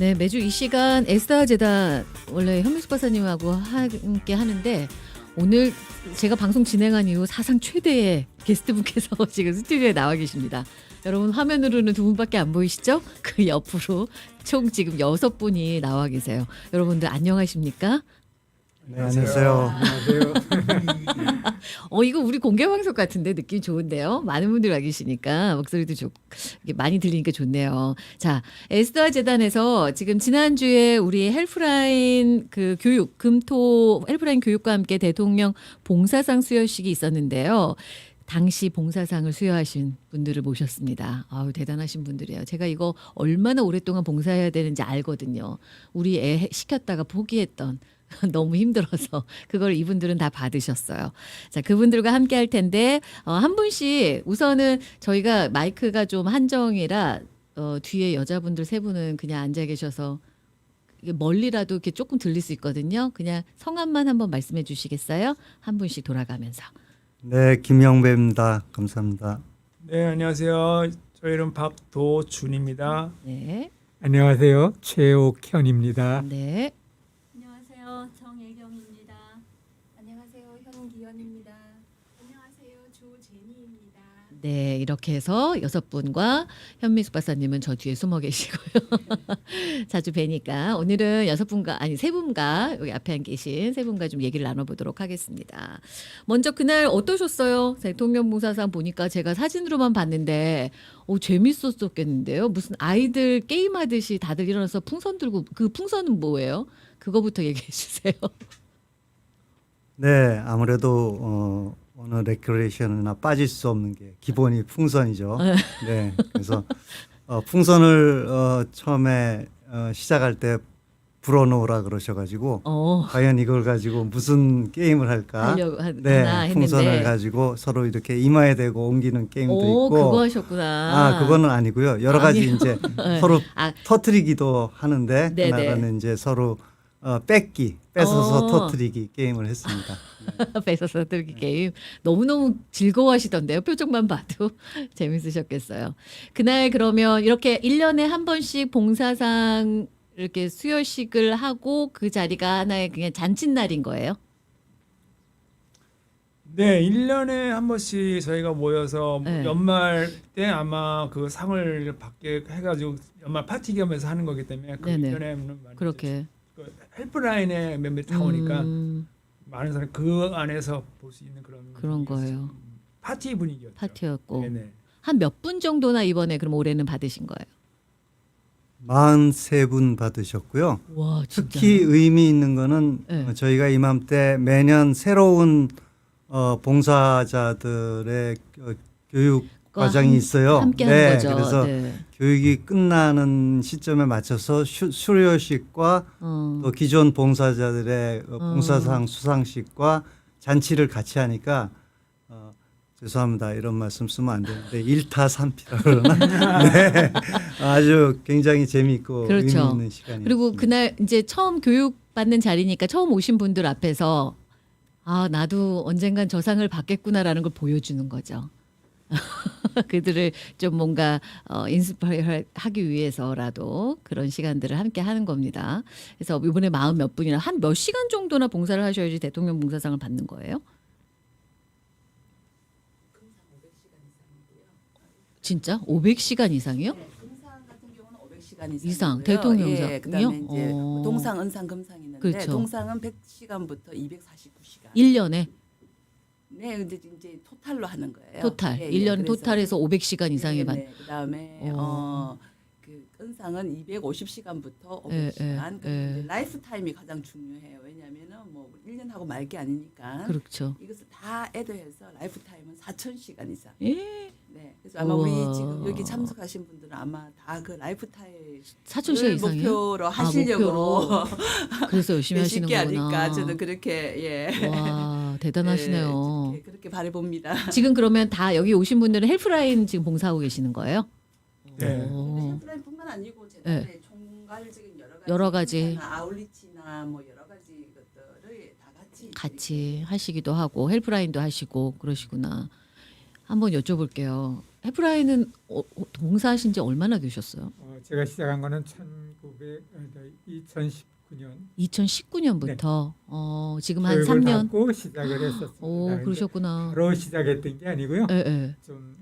네, 매주 이 시간 에스더 재단 원래 현미숙 박사님하고 함께 하는데 오늘 제가 방송 진행한 이후 사상 최대의 게스트분께서 지금 스튜디오에 나와 계십니다. 여러분 화면으로는 두 분밖에 안 보이시죠? 그 옆으로 총 지금 여섯 분이 나와 계세요. 여러분들 안녕하십니까? 네, 안녕하세요. 안녕하세요. 어 이거 우리 공개 방송 같은데 느낌 좋은데요. 많은 분들이 와 계시니까 목소리도 좋 이게 많이 들리니까 좋네요. 자 에스더아 재단에서 지금 지난 주에 우리 헬프라인 그 교육 금토 헬프라인 교육과 함께 대통령 봉사상 수여식이 있었는데요. 당시 봉사상을 수여하신 분들을 모셨습니다. 아우 대단하신 분들이에요. 제가 이거 얼마나 오랫동안 봉사해야 되는지 알거든요. 우리 애 시켰다가 포기했던 너무 힘들어서 그걸 이분들은 다 받으셨어요. 자, 그분들과 함께 할 텐데 어, 한 분씩 우선은 저희가 마이크가 좀 한정이라 어, 뒤에 여자분들 세 분은 그냥 앉아 계셔서 멀리라도 이렇게 조금 들릴 수 있거든요. 그냥 성함만 한번 말씀해 주시겠어요? 한 분씩 돌아가면서. 네, 김영배입니다. 감사합니다. 네, 안녕하세요. 저 이름 박도준입니다. 네. 안녕하세요. 최옥현입니다. 네. 안녕하세요. 정혜경입니다. 안녕하세요. 현기현입니다. 안녕하세요. 조제니입니다. 네, 이렇게 해서 여섯 분과 현미숙 박사님은 저 뒤에 숨어 계시고요. 자주 뵈니까 오늘은 여섯 분과 아니 세 분과 여기 앞에 안 계신 세 분과 좀 얘기를 나눠보도록 하겠습니다. 먼저 그날 어떠셨어요? 대통령 봉사상 보니까 제가 사진으로만 봤는데 오 재밌었었겠는데요. 무슨 아이들 게임하듯이 다들 일어나서 풍선 들고 그 풍선은 뭐예요? 그거부터 얘기해 주세요. 네, 아무래도 어, 오늘 레크레이션이나 빠질 수 없는 게 기본이 풍선이죠. 네, 그래서 어, 풍선을 어, 처음에 어, 시작할 때 불어놓으라 그러셔가지고 어. 과연 이걸 가지고 무슨 게임을 할까? 네, 했는데. 풍선을 가지고 서로 이렇게 이마에 대고 옮기는 게임도 오, 있고. 그거 하셨구나. 아, 그거는 아니고요. 여러 가지 아니요. 이제 네. 서로 아, 터트리기도 하는데 네네. 그날은 이제 서로 어, 뺏기, 뺏어서 어. 터트리기 게임을 했습니다. 뺏어서 들기 게임 너무너무 즐거워하시던데요. 표정만 봐도 재밌으셨겠어요. 그날 그러면 이렇게 1년에 한 번씩 봉사상 이렇게 수여식을 하고 그 자리가 하나의 그냥 잔칫날인 거예요. 네, 1년에 한 번씩 저희가 모여서 네. 연말 때 아마 그 상을 받게 해가지고 연말 파티 겸해서 하는 거기 때문에 그 네네. 1년에는 많이 그렇게. 그 헬프라인에 몇몇 다 오니까 음, 많은 사람이 그 안에서 볼 수 있는 그런 그런. 거예요. 음, 파티 분위기였죠. 파티였고 네네. 한 몇 분 정도나 이번에 그럼 올해는 받으신 거예요. 43분 받으셨고요. 와 진짜. 특히 의미 있는 거는 네. 어, 저희가 이맘때 매년 새로운 어, 봉사자들의 어, 교육 과 과정이 함- 있어요. 함께 네, 거죠. 그래서 네. 교육이 끝나는 시점에 맞춰서 슈, 수료식과 어. 또 기존 봉사자들의 어, 어. 봉사상 수상식과 잔치를 같이 하니까 어, 죄송합니다 이런 말씀 쓰면 안 되는데 일타삼피라 그러나 네 아주 굉장히 재미있고 그렇죠. 의미 있는 시간이었습니다. 그리고 그날 이제 처음 교육 받는 자리니까 처음 오신 분들 앞에서 아 나도 언젠간 저 상을 받겠구나라는 걸 보여주는 거죠. 그들을 좀 뭔가 어, 인스파이어 하기 위해서라도 그런 시간들을 함께 하는 겁니다. 그래서 이번에 마흔 몇 분이나 한 몇 시간 정도나 봉사를 하셔야지 대통령 봉사상을 받는 거예요? 진짜 500시간 이상이요? 500시간 이상. 대통령상이요? 예, 그다음에 이제 어. 동상, 은상, 금상 있는데 그렇죠. 동상은 100시간부터 249시간. 1년에 네, 근데 이제 토탈로 하는 거예요. 토탈. 예, 예, 일 1년 그래서- 토탈에서 500시간 이상의 네, 반. 네, 그다음에 어. 어. 그 은상은 250시간부터 예, 500시간. 예, 예. 이제 라이프 타임이 가장 중요해요. 왜냐면은 뭐 1년 하고 말 게 아니니까. 그렇죠. 이것을 다 애도해서 라이프 타임은 4,000시간 이상. 예. 네. 그래서 아마 우와. 우리 지금 여기 참석하신 분들은 아마 다 그 라이프 타임 사천 시간 이상이요? 아, 목표로 하시려고 그래서 열심히 쉽게 하시는구나. 하니까 저는 그렇게 예. 와 대단하시네요. 예, 그렇게 바라봅니다. 지금 그러면 다 여기 오신 분들은 헬프라인 지금 봉사하고 계시는 거예요? 네. 오. 헬프라인뿐만 아니고 재단의 총괄적인 여러 가지, 여러 가지. 행사나 아울리치나 뭐 여러 가지 것들을 다 같이 같이 하시기도 하고 헬프라인도 하시고 그러시구나. 한번 여쭤볼게요. 헬프라인은 어, 어, 봉사하신 지 얼마나 되셨어요? 어, 제가 시작한 거는 1900 2019년 2019년부터 어, 지금 한 교육을 3년. 받고 시작을 했었습니다. 오, 근데 그러셨구나. 바로 시작했던 게 아니고요. 예, 예. 좀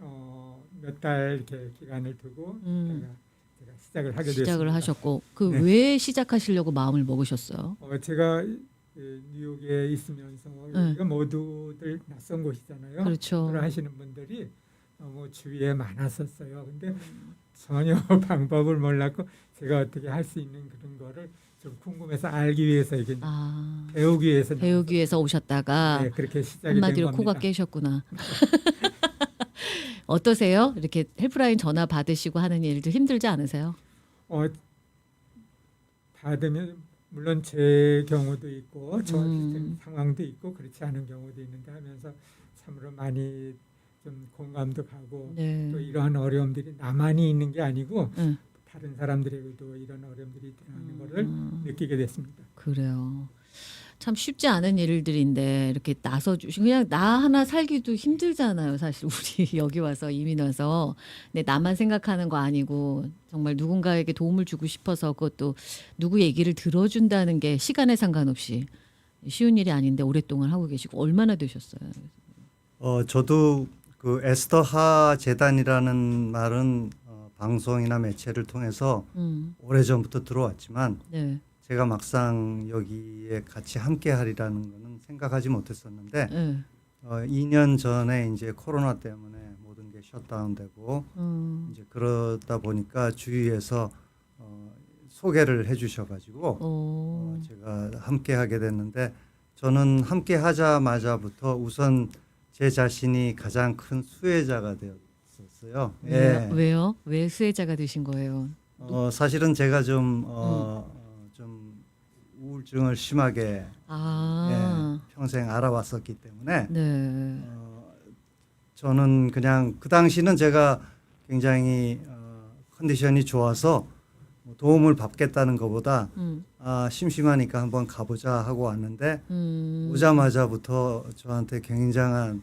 몇 달 이렇게 기간을 두고 음. 제가, 제가 시작을 하게 됐습니다. 시작을 하셨고 그 네. 왜 시작하시려고 마음을 먹으셨어요? 어, 제가 예, 뉴욕에 있으면서 네. 여기가 모두들 낯선 곳이잖아요. 그렇죠. 그걸 하시는 분들이 너무 주위에 많았었어요. 근데 전혀 방법을 몰랐고 제가 어떻게 할 수 있는 그런 거를 좀 궁금해서 알기 위해서 이게 아, 배우기 위해서 배우기 위해서 오셨다가 네, 그렇게 시작이 한마디로 된 코가 겁니다. 깨셨구나. 어떠세요? 이렇게 헬프라인 전화 받으시고 하는 일도 힘들지 않으세요? 어, 받으면 물론 제 경우도 있고 저 음. 비슷한 상황도 있고 그렇지 않은 경우도 있는데 하면서 참으로 많이 좀 공감도 가고 네. 또 이러한 어려움들이 나만이 있는 게 아니고 응. 다른 사람들에게도 이런 어려움들이 있다는 거를 음. 느끼게 됐습니다. 그래요. 참 쉽지 않은 일들인데 이렇게 나서 주시 그냥 나 하나 살기도 힘들잖아요. 사실 우리 여기 와서 이민 와서 내 나만 생각하는 거 아니고 정말 누군가에게 도움을 주고 싶어서 그것도 누구 얘기를 들어준다는 게 시간에 상관없이 쉬운 일이 아닌데 오랫동안 하고 계시고 얼마나 되셨어요? 어, 저도 그 에스더 하 재단이라는 말은 어, 방송이나 매체를 통해서 음, 오래전부터 들어왔지만 네, 제가 막상 여기에 같이 함께 하리라는 거는 생각하지 못했었는데 네, 어, 2년 전에 이제 코로나 때문에 모든 게 셧다운되고 음, 이제 그러다 보니까 주위에서 어, 소개를 해주셔가지고 어, 어, 제가 함께 하게 됐는데 저는 함께 하자마자부터 우선 제 자신이 가장 큰 수혜자가 되었 었어요. 왜요? 왜요? 왜 수혜자가 되신 거예요? 어, 사실은 제가 좀, 어, 어, 좀 우울증을 심하게 아, 예, 평생 알아왔었기 때문에 네, 어, 저는 그냥 그 당시는 제가 굉장히 어, 컨디션이 좋아서 뭐 도움을 받겠다는 것보다 음, 아, 심심하니까 한번 가보자 하고 왔는데 음, 오자마자부터 저한테 굉장한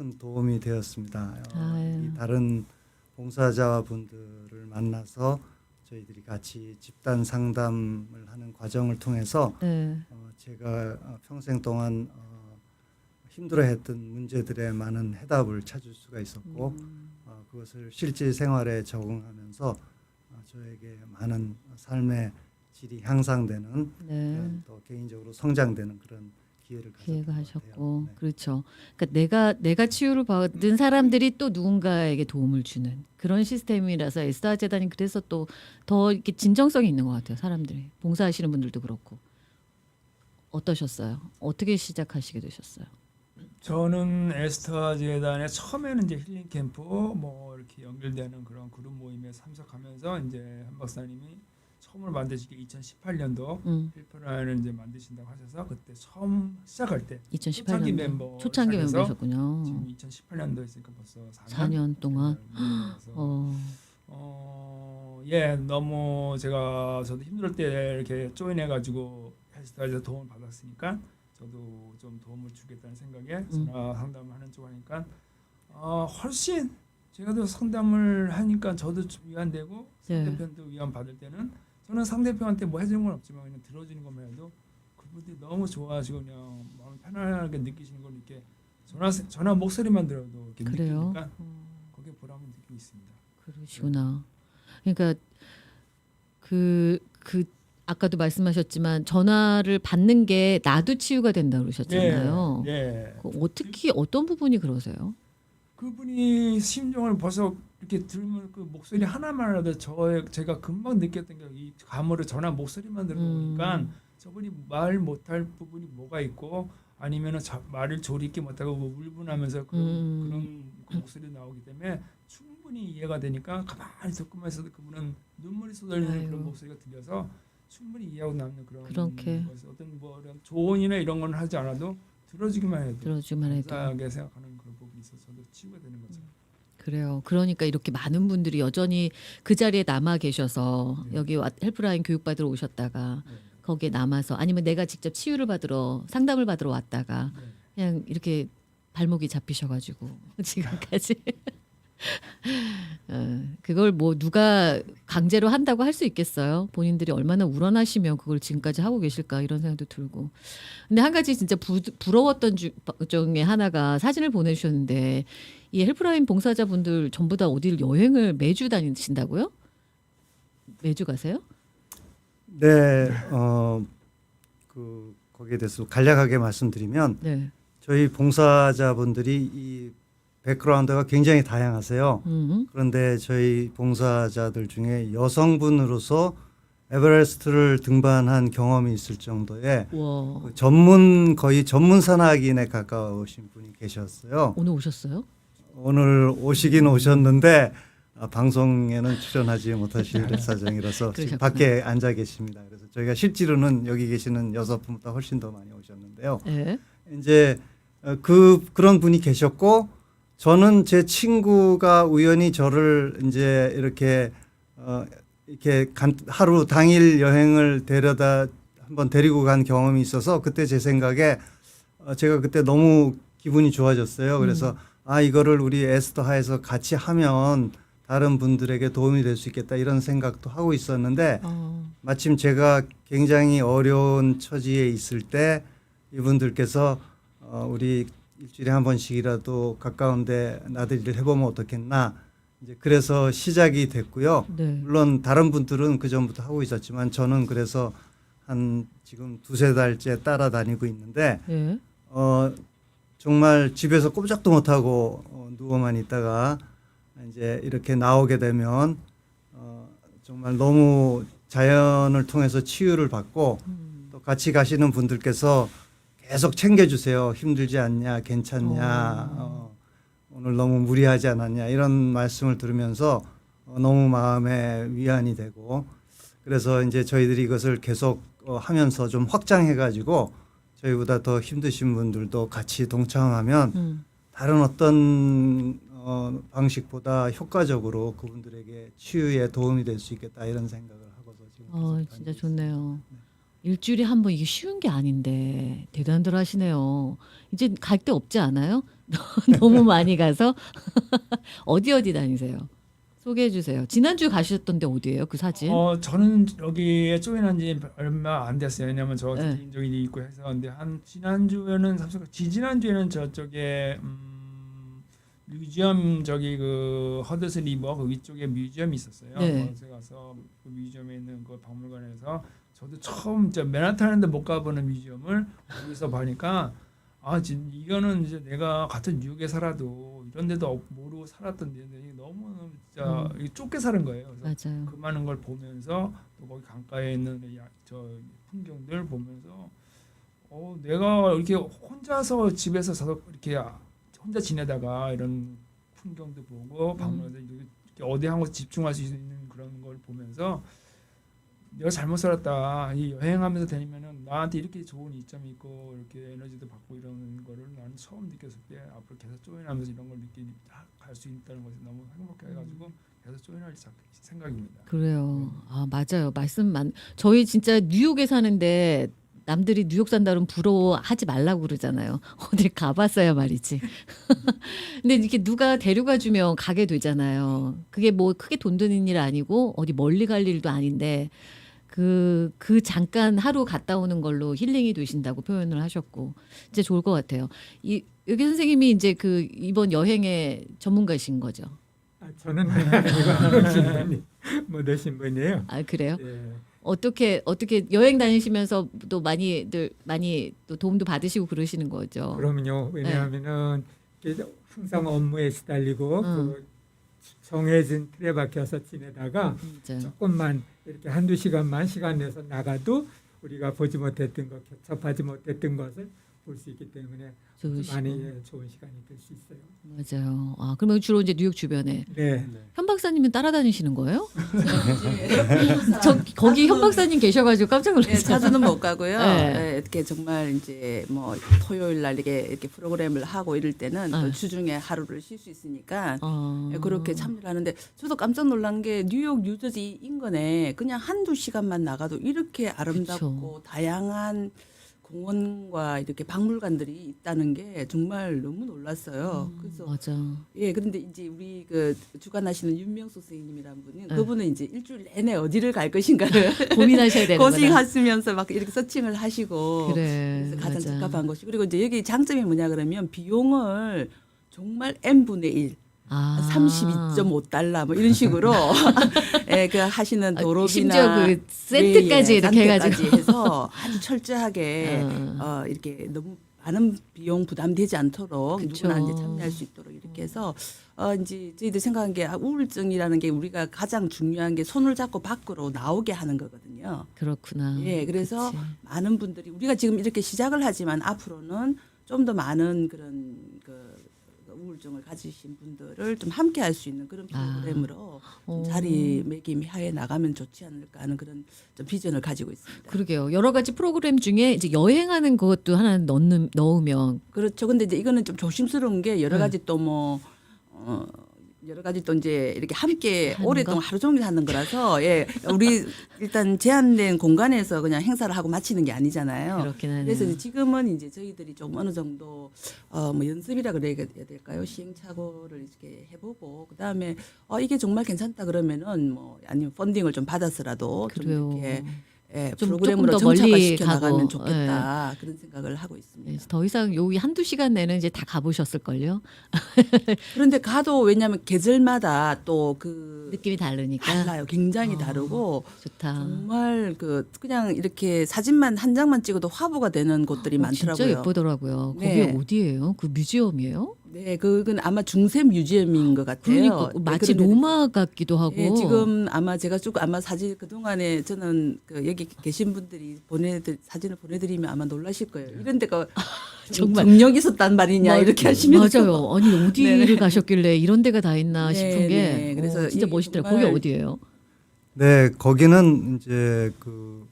큰 도움이 되었습니다. 어, 아유. 이 다른 봉사자 분들을 만나서 저희들이 같이 집단 상담을 하는 과정을 통해서 네. 어, 제가 어, 평생 동안 어, 힘들어했던 문제들의 많은 해답을 찾을 수가 있었고 음. 어, 그것을 실제 생활에 적응하면서 어, 저에게 많은 삶의 질이 향상되는 네. 또 개인적으로 성장되는 그런 기회를 기회가 하셨고. 네. 그렇죠. 그러니까 내가 내가 치유를 받은 사람들이 또 누군가에게 도움을 주는 그런 시스템이라서 에스다 재단이 그래서 또 더 이렇게 진정성이 있는 것 같아요. 사람들이 봉사하시는 분들도 그렇고 어떠셨어요? 어떻게 시작하시게 되셨어요? 저는 에스터 재단에 처음에는 이제 힐링 캠프 뭐 이렇게 연결되는 그런 그룹 모임에 참석하면서 이제 한 박사님이 처음으로 만드시게 2018년도 음, 힐프라인을 이제 만드신다고 하셔서 그때 처음 시작할 때 2018년도 초창기 멤버 초창기 멤버셨군요. 지금 2018년도 있으니까 벌써 4년, 4년 동안 어, 어, 예, 너무 제가 저도 힘들 때 이렇게 조인해 가지고 헬스타에서 도움을 받았으니까 저도 좀 도움을 주겠다는 생각에 음. 전화 상담을 하는 쪽 하니까 어, 훨씬 제가 더 상담을 하니까 저도 좀 위안되고 네. 상대편도 위안 받을 때는 저는 상대편한테 뭐 해주는 건 없지만 그냥 들어주는 것만 해도 그분들이 너무 좋아하시고 그냥 마음 편안하게 느끼시는 걸 이렇게 전화 전화 목소리만 들어도 이렇게 그래요. 느끼니까 어, 거기에 보람을 느끼고 있습니다. 그러시구나. 그러니까 그그 아까도 말씀하셨지만 전화를 받는 게 나도 치유가 된다 그러셨잖아요. 예, 예. 그 어떻게 어떤 부분이 그러세요? 그분이 심정을 벌써 이렇게 들으면 그 목소리 하나만이라도 저 제가 금방 느꼈던 게 이 감으로 전화 목소리만 들어보니까 음. 저분이 말 못할 부분이 뭐가 있고 아니면은 자, 말을 조리 있게 못하고 뭐 울분하면서 그런 음. 그런 그 목소리 나오기 때문에 충분히 이해가 되니까 가만히 듣고만 있어도 그분은 눈물이 쏟아지는 아유. 그런 목소리가 들려서 충분히 이해하고 남는 그런 그렇게. 것이 어떤 뭐 이런 조언이나 이런 건 하지 않아도 들어주기만 해도 들어주만 해도 생각하는 그런 부분이 있어서 저도 치유가 되는 거죠. 그래요. 그러니까 이렇게 많은 분들이 여전히 그 자리에 남아 계셔서 네. 여기 와- 헬프라인 교육 받으러 오셨다가 네. 거기에 남아서 아니면 내가 직접 치유를 받으러 상담을 받으러 왔다가 네. 그냥 이렇게 발목이 잡히셔가지고 지금까지 어, 그걸 뭐 누가 강제로 한다고 할 수 있겠어요. 본인들이 얼마나 우러나시면 그걸 지금까지 하고 계실까 이런 생각도 들고. 근데 한 가지 진짜 부, 부러웠던 주, 중에 하나가 사진을 보내주셨는데 이 헬프라인 봉사자분들 전부 다 어딜 여행을 매주 다니신다고요? 매주 가세요? 네, 어, 그 거기에 대해서 간략하게 말씀드리면 네. 저희 봉사자분들이 이 백그라운드가 굉장히 다양하세요. 음. 그런데 저희 봉사자들 중에 여성분으로서 에베레스트를 등반한 경험이 있을 정도의 와. 그 전문 거의 전문 산악인에 가까우신 분이 계셨어요. 오늘 오셨어요? 오늘 오시긴 오셨는데 아, 방송에는 출연하지 못하실 사정이라서. 지금 밖에 앉아 계십니다. 그래서 저희가 실제로는 여기 계시는 여섯 분보다 훨씬 더 많이 오셨는데요. 네. 이제 어, 그 그런 분이 계셨고 저는 제 친구가 우연히 저를 이제 이렇게 어 이렇게 간, 하루 당일 여행을 데려다 한번 데리고 간 경험이 있어서 그때 제 생각에 어 제가 그때 너무 기분이 좋아졌어요. 그래서 아 이거를 우리 에스더 하에서 같이 하면 다른 분들에게 도움이 될 수 있겠다 이런 생각도 하고 있었는데 어. 마침 제가 굉장히 어려운 처지에 있을 때 이분들께서 어, 우리 일주일에 한 번씩이라도 가까운데 나들이를 해보면 어떻겠나 이제 그래서 시작이 됐고요. 네. 물론 다른 분들은 그 전부터 하고 있었지만 저는 그래서 한 지금 두세 달째 따라다니고 있는데 네. 어 정말 집에서 꼼짝도 못하고 어, 누워만 있다가 이제 이렇게 나오게 되면 어 정말 너무 자연을 통해서 치유를 받고 음. 또 같이 가시는 분들께서 계속 챙겨주세요. 힘들지 않냐, 괜찮냐, 어, 오늘 너무 무리하지 않았냐 이런 말씀을 들으면서 어, 너무 마음에 위안이 되고 그래서 이제 저희들이 이것을 계속 어, 하면서 좀 확장해가지고 저희보다 더 힘드신 분들도 같이 동참하면 음. 다른 어떤 어, 방식보다 효과적으로 그분들에게 치유에 도움이 될 수 있겠다 이런 생각을 하고서 지금 어, 진짜 좋네요. 일주일에 한 번 이게 쉬운 게 아닌데 대단들 하시네요. 이제 갈 데 없지 않아요? 너무 많이 가서 어디 어디 다니세요? 소개해 주세요. 지난주 가셨던데 어디예요? 그 사진? 어 저는 여기에 조인한 지 얼마 안 됐어요. 왜냐면 저 네. 개인적인 일이 있고 해서 근데 한 지난주에는 참석 지지난 주에는 저쪽에 음 뮤지엄 저기 그 허드스 리버 그 위쪽에 뮤지엄이 있었어요. 네. 그래서 가서 그 뮤지엄에 있는 그 박물관에서 저도 처음 저 맨하탄인데 못 가보는 뮤지엄을 거기서 보니까 아, 진 이거는 이제 내가 같은 뉴욕에 살아도 이런 데도 없- 모르고 살았던 데인데 너무 진짜 음. 좁게 사는 거예요. 맞아요. 그 많은 걸 보면서 또 거기 강가에 있는 야- 저 풍경들 보면서 어 내가 이렇게 혼자서 집에서 서 이렇게 아- 혼자 지내다가 이런 풍경도 보고 방문해서 이렇게 어디 한 곳 집중할 수 있는 그런 걸 보면서 내가 잘못 살았다. 이 여행하면서 다니면은 나한테 이렇게 좋은 이점이 있고 이렇게 에너지도 받고 이런 거를 나는 처음 느꼈을 때 앞으로 계속 조인하면서 이런 걸 느끼 갈수 있다는 것이 너무 행복해가지고 계속 조인할 자- 생각입니다. 그래요. 아 맞아요. 말씀 많. 저희 진짜 뉴욕에 사는데 남들이 뉴욕 산다 그러면 부러워하지 말라고 그러잖아요. 어딜 가봤어야 말이지. 근데 이렇게 누가 데려가 주면 가게 되잖아요. 그게 뭐 크게 돈 드는 일 아니고 어디 멀리 갈 일도 아닌데 그, 그 잠깐 하루 갔다 오는 걸로 힐링이 되신다고 표현을 하셨고 진짜 좋을 것 같아요. 이 여기 선생님이 이제 그 이번 여행의 전문가이신 거죠. 아, 저는 아니고 뭐 되신 분이에요. 아 그래요? 예. 어떻게 어떻게 여행 다니시면서 또 많이들 많이 또 도움도 받으시고 그러시는 거죠. 그러면요. 왜냐하면은 항상 업무에 시달리고 음. 그 정해진 틀에 박혀서 지내다가 진짜. 조금만 이렇게 한두 시간만 시간 내서 나가도 우리가 보지 못했던 것, 접하지 못했던 것을 볼 수 있기 때문에 좋으시고. 많이 예, 좋은 시간이 될 수 있어요. 맞아요. 아 그러면 주로 이제 뉴욕 주변에 네. 현 박사님은 따라다니시는 거예요? 저 거기 현 박사님 계셔가지고 깜짝 예, 놀랐어요. 자주는 못 가고요. 네. 예, 이렇게 정말 이제 뭐 토요일 날 이렇게 이렇게 프로그램을 하고 이럴 때는 네. 또 주중에 하루를 쉴 수 있으니까 어. 예, 그렇게 참여를 하는데 저도 깜짝 놀란 게 뉴욕 뉴저지 인근에 그냥 한두 시간만 나가도 이렇게 아름답고 다양한 공원과 이렇게 박물관들이 있다는 게 정말 너무 놀랐어요. 그래서 맞아. 예, 그런데 이제 우리 그 주관하시는 윤명수 선생님이란 분이 네. 그분은 이제 일주일 내내 어디를 갈 것인가를 고민하셔야 되는. 고생하시면서 막 이렇게 서칭을 하시고 그래. 그래서 가장 맞아. 적합한 곳이 그리고 이제 여기 장점이 뭐냐 그러면 비용을 정말 n 분의 1, 아. 32.5달러 뭐 이런 식으로 예, 그 하시는 아, 도로비나 심지어 그 센트까지 예, 예, 이렇게 해가지고. 산대까지 해서 아주 철저하게 어. 어, 이렇게 너무 많은 비용 부담되지 않도록 그쵸. 누구나 이제 참여할 수 있도록 이렇게 해서 어 이제 저희들 생각한 게 아, 우울증이라는 게 우리가 가장 중요한 게 손을 잡고 밖으로 나오게 하는 거거든요. 그렇구나. 예, 그래서 그치. 많은 분들이 우리가 지금 이렇게 시작을 하지만 앞으로는 좀 더 많은 그런 그 우울증을 가지신 분들을 좀 함께 할 수 있는 그런 아. 프로그램으로 좀 오. 자리매김 하에 나가면 좋지 않을까 하는 그런 좀 비전을 가지고 있습니다. 그러게요. 여러 가지 프로그램 중에 이제 여행하는 것도 하나 넣는 넣으면 그렇죠. 근데 이제 이거는 좀 조심스러운 게 여러 네. 가지 또뭐 어, 여러 가지 또 이제 이렇게 함께 오랫동안 거? 하루 종일 하는 거라서 예 우리 일단 제한된 공간에서 그냥 행사를 하고 마치는 게 아니잖아요. 그렇긴 하네요. 그래서 이제 지금은 이제 저희들이 좀 어느 정도 어뭐 연습이라 그래야 될까요? 시행착오를 이렇게 해보고 그 다음에 어 이게 정말 괜찮다 그러면은 뭐 아니면 펀딩을 좀 받아서라도 좀 그래요. 이렇게 예, 좀 프로그램으로 조금 더 멀리 시켜 나가면 가고, 좋겠다 그런 생각을 하고 네, 있습니다. 더 이상 여기 한두 시간 내는 이제 다 가보셨을 걸요? 그런데 가도 왜냐하면 계절마다 또 그 느낌이 다르니까. 달라요. 굉장히 어. 다르고 좋다. 정말 그 그냥 이렇게 사진만 한 장만 찍어도 화보가 되는 곳들이 어, 많더라고요. 진짜 예쁘더라고요. 네. 거기 어디예요? 그 뮤지엄이에요? 네, 그건 아마 중세 뮤지엄인 것 같아요. 그러니까 네, 마치 그런데 로마 같기도 하고. 예, 지금 아마 제가 쭉 아마 사진 그 동안에 저는 그 여기 계신 분들이 보내드 사진을 보내드리면 아마 놀라실 거예요. 이런 데가 정말. 정력 있었단 말이냐 맞- 이렇게 하시면서 맞아요. 아니 어디를 네네. 가셨길래 이런 데가 다 있나 네, 싶은 게 네. 그래서 어, 진짜 멋있더라고요. 정말- 거기 어디예요? 네, 거기는 이제 그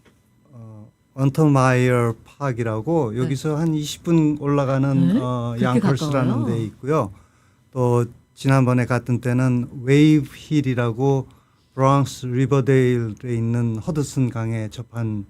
어, 언터마이어 파크라고 여기서 한 20분 올라가는 네? 어, 그렇게 가까워요? 데 있고요. 또 지난번에 갔던 때는 웨이브 힐이라고 브랑스 리버데일에 있는 허드슨 강에 접한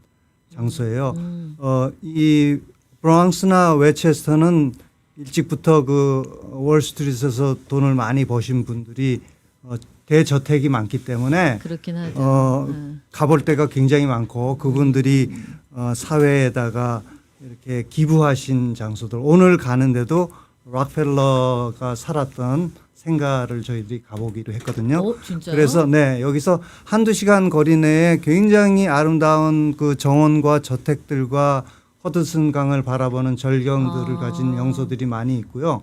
장소예요. 음. 어, 이 브랑스나 웨체스터는 일찍부터 그 월스트리트에서 돈을 많이 버신 분들이 어, 대저택이 많기 때문에 그렇긴 하죠. 어, 네. 가볼 때가 굉장히 많고 그분들이 어, 사회에다가 이렇게 기부하신 장소들 오늘 가는데도 락펠러가 살았던 생가를 저희들이 가보기로 했거든요. 어? 그래서 네 여기서 한두 시간 거리 내에 굉장히 아름다운 그 정원과 저택들과 허드슨 강을 바라보는 절경들을 아. 가진 영소들이 많이 있고요.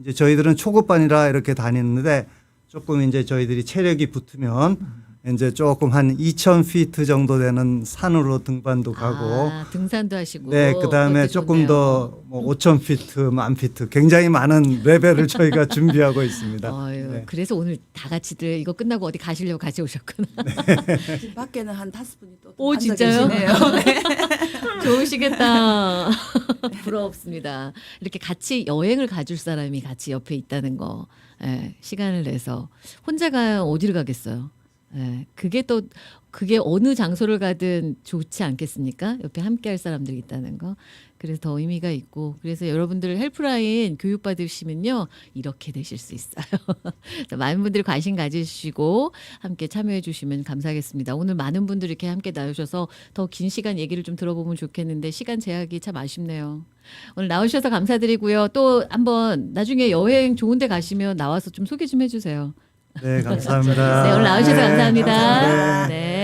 이제 저희들은 초급반이라 이렇게 다니는데 조금 이제 저희들이 체력이 붙으면 이제 조금 한 2,000피트 정도 되는 산으로 등반도 가고 아, 등산도 하시고. 네, 그 다음에 그것도 조금. 더뭐 5,000피트, 만 피트 굉장히 많은 레벨을 저희가 준비하고 있습니다. 아유, 네. 그래서 오늘 다 같이들 이거 끝나고 어디 가시려고 같이 오셨구나. 집 밖에는 한 다섯 분이 또 오, 앉아 진짜요? 계시네요. 네. 좋으시겠다. 부럽습니다. 이렇게 같이 여행을 가줄 사람이 같이 옆에 있다는 거. 예, 시간을 내서 혼자 가 어디를 가겠어요. 예, 그게 또 그게 어느 장소를 가든 좋지 않겠습니까? 옆에 함께 할 사람들이 있다는 거. 그래서 더 의미가 있고 그래서 여러분들 헬프라인 교육 받으시면요 이렇게 되실 수 있어요. 많은 분들이 관심 가지시고 함께 참여해 주시면 감사하겠습니다. 오늘 많은 분들이 이렇게 함께 나오셔서 더 긴 시간 얘기를 좀 들어보면 좋겠는데 시간 제약이 참 아쉽네요. 오늘 나오셔서 감사드리고요. 또 한번 나중에 여행 좋은 데 가시면 나와서 좀 소개 좀 해주세요. 네, 감사합니다. 네, 오늘 나오셔서 감사합니다. 감사합니다.